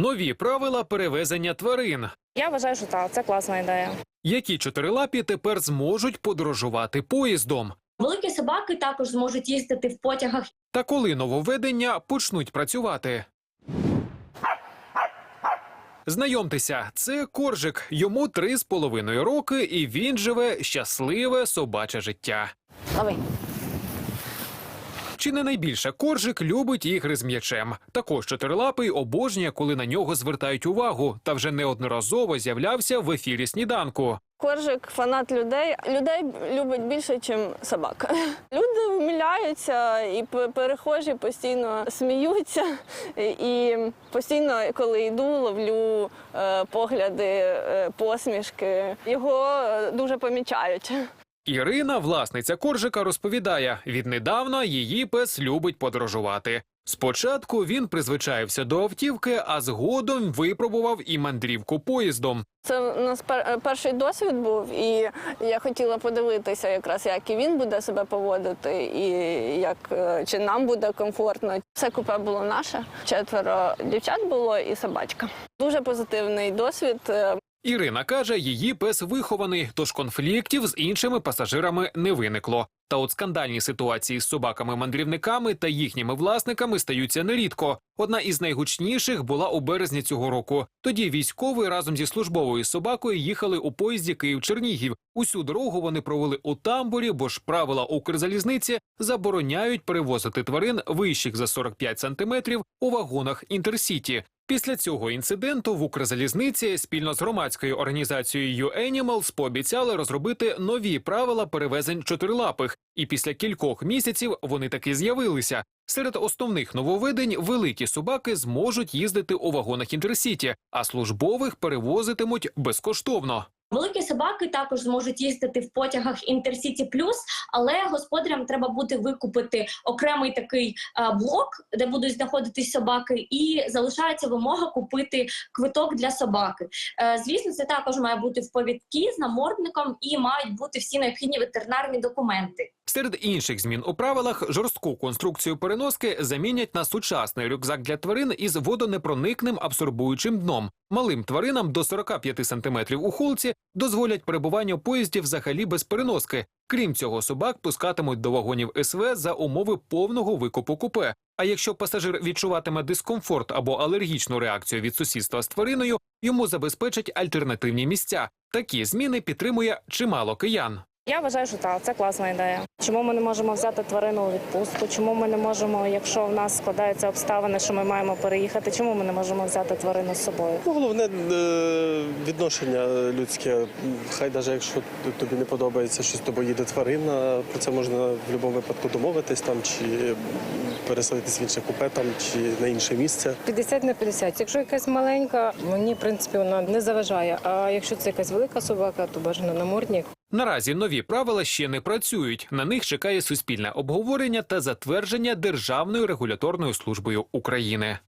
Нові правила перевезення тварин. Я вважаю, що так, це класна ідея. Які чотирилапі тепер зможуть подорожувати поїздом? Великі собаки також зможуть їздити в потягах Та коли нововведення почнуть працювати? Знайомтеся, це коржик. Йому три з половиною роки, і він живе щасливе собаче життя. Лови. Чи не найбільше коржик любить ігри з м'ячем? Також чотирилапий обожнює, коли на нього звертають увагу, та вже неодноразово з'являвся в ефірі сніданку. Коржик фанат людей. Людей любить більше, ніж собак. Люди вмиляються і перехожі постійно сміються. І постійно, коли йду, ловлю е, погляди, е, посмішки. Його е, дуже помічають. Ірина, власниця коржика, розповідає: віднедавна її пес любить подорожувати. Спочатку він призвичаєвся до автівки, а згодом випробував і мандрівку поїздом. Це у нас пер- е, перший досвід був, і я хотіла подивитися, якраз як і він буде себе поводити, і як е, чи нам буде комфортно. Все купе було наше. Четверо дівчат було і собачка. Дуже позитивний досвід. Ірина каже, її пес вихований, тож конфліктів з іншими пасажирами не виникло. Та от скандальні ситуації з собаками-мандрівниками та їхніми власниками стаються нерідко. Одна із найгучніших була у березні цього року. Тоді військовий разом зі службовою собакою їхали у поїзді Київ-Чернігів. Усю дорогу вони провели у тамбурі, бо ж правила Укрзалізниці забороняють перевозити тварин вищих за 45 сантиметрів у вагонах інтерсіті. Після цього інциденту в Укрзалізниці спільно з громадською організацією «Animals» пообіцяли розробити нові правила перевезень чотирилапих, і після кількох місяців вони таки з'явилися. Серед основних нововведень великі собаки зможуть їздити у вагонах інтерсіті, а службових перевозитимуть безкоштовно. Великі собаки також зможуть їздити в потягах Інтерсіті Плюс, але господарям треба буде викупити окремий такий е, блок, де будуть знаходитись собаки, і залишається вимога купити квиток для собаки. Е, звісно, це також має бути в повідки з намордником і мають бути всі необхідні ветеринарні документи. Серед інших змін у правилах жорстку конструкцію переноски замінять на сучасний рюкзак для тварин із водонепроникним абсорбуючим дном. Малим тваринам до 45 сантиметрів у холці дозволять перебування в поїзді взагалі без переноски. Крім цього, собак пускатимуть до вагонів СВ за умови повного викупу купе. А якщо пасажир відчуватиме дискомфорт або алергічну реакцію від сусідства з твариною, йому забезпечать альтернативні місця. Такі зміни підтримує чимало киян. Я вважаю, що так, це класна ідея. Чому ми не можемо взяти тварину у відпустку? Чому ми не можемо, якщо в нас складаються обставини, що ми маємо переїхати, чому ми не можемо взяти тварину з собою? Ну, Головне е, відношення людське. Хай навіть якщо тобі не подобається, що з тобою їде тварина, про це можна в будь-якому випадку домовитись там чи переселитись в інше купе там чи на інше місце. 50 на 50. Якщо якась маленька, мені в принципі вона не заважає. А якщо це якась велика собака, то бажано намордник. Наразі нові правила ще не працюють. На них чекає суспільне обговорення та затвердження Державною регуляторною службою України.